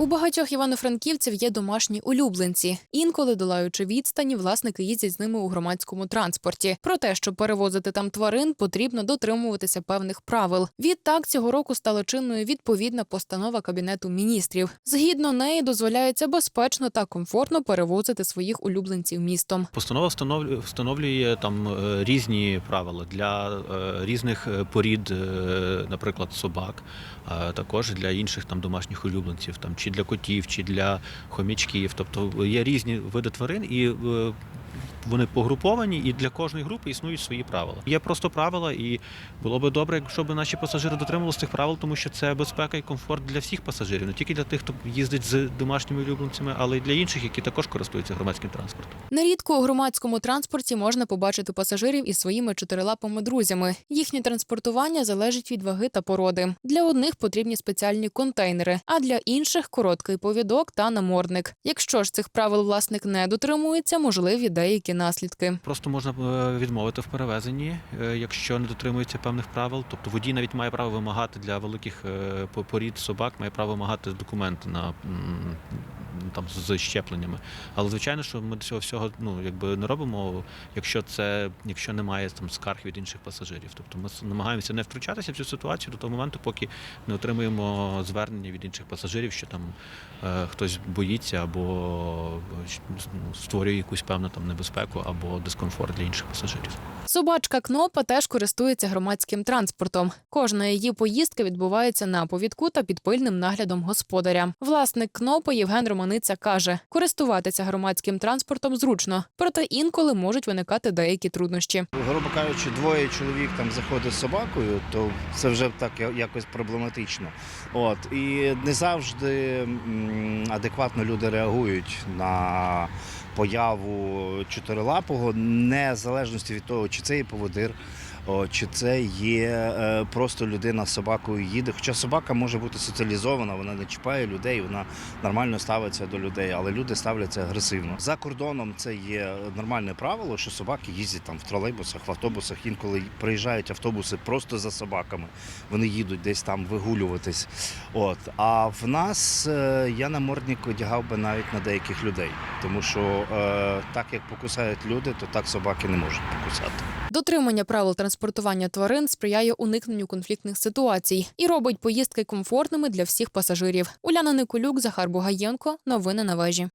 У багатьох івано-франківців є домашні улюбленці. Інколи, долаючи відстані, власники їздять з ними у громадському транспорті. Про те, щоб перевозити там тварин, потрібно дотримуватися певних правил. Відтак цього року стала чинною відповідна постанова кабінету міністрів. Згідно неї дозволяється безпечно та комфортно перевозити своїх улюбленців містом. Постанова встановлює, там е, різні правила для е, різних е, порід, наприклад, собак, а також для інших там домашніх улюбленців, там чи для котів, чи для хомячків. Тобто є різні види тварин і. Вони погруповані, і для кожної групи існують свої правила. Є просто правила, і було би добре, якщо б наші пасажири дотримувалися цих правил, тому що це безпека і комфорт для всіх пасажирів, не тільки для тих, хто їздить з домашніми улюбленцями, але й для інших, які також користуються громадським транспортом. Нерідко у громадському транспорті можна побачити пасажирів із своїми чотирилапими друзями. Їхнє транспортування залежить від ваги та породи. Для одних потрібні спеціальні контейнери, а для інших короткий повідок та намордник. Якщо ж цих правил власник не дотримується, можливі деякі наслідки. Просто можна е, відмовити в перевезенні, е, якщо не дотримується певних правил. Тобто водій навіть має право вимагати для великих е, порід собак, має право вимагати документи на там з щепленнями. Але звичайно, що ми цього всього ну якби не робимо, якщо це якщо немає там скарг від інших пасажирів. Тобто ми намагаємося не втручатися в цю ситуацію до того моменту, поки не отримуємо звернення від інших пасажирів, що там е, хтось боїться або ну, створює якусь певну там небезпеку або дискомфорт для інших пасажирів. Собачка Кнопа теж користується громадським транспортом. Кожна її поїздка відбувається на повідку та під пильним наглядом господаря. Власник Кнопи Євген Романиця каже, користуватися громадським транспортом зручно, проте інколи можуть виникати деякі труднощі. Грубо кажучи, двоє чоловік там заходить з собакою, то це вже так якось проблематично. От і не завжди адекватно люди реагують на появу чотирилапого, незалежності від того, чи це є поводир. Чи це є е, просто людина з собакою їде? Хоча собака може бути соціалізована, вона не чіпає людей, вона нормально ставиться до людей, але люди ставляться агресивно. За кордоном це є нормальне правило, що собаки їздять там в тролейбусах, в автобусах. Інколи приїжджають автобуси просто за собаками. Вони їдуть десь там вигулюватись. От а в нас е, я намордник одягав би навіть на деяких людей, тому що е, так як покусають люди, то так собаки не можуть покусати. Дотримання правил транспортування тварин сприяє уникненню конфліктних ситуацій і робить поїздки комфортними для всіх пасажирів. Уляна Николюк, Захар Бугаєнко. Новини на вежі.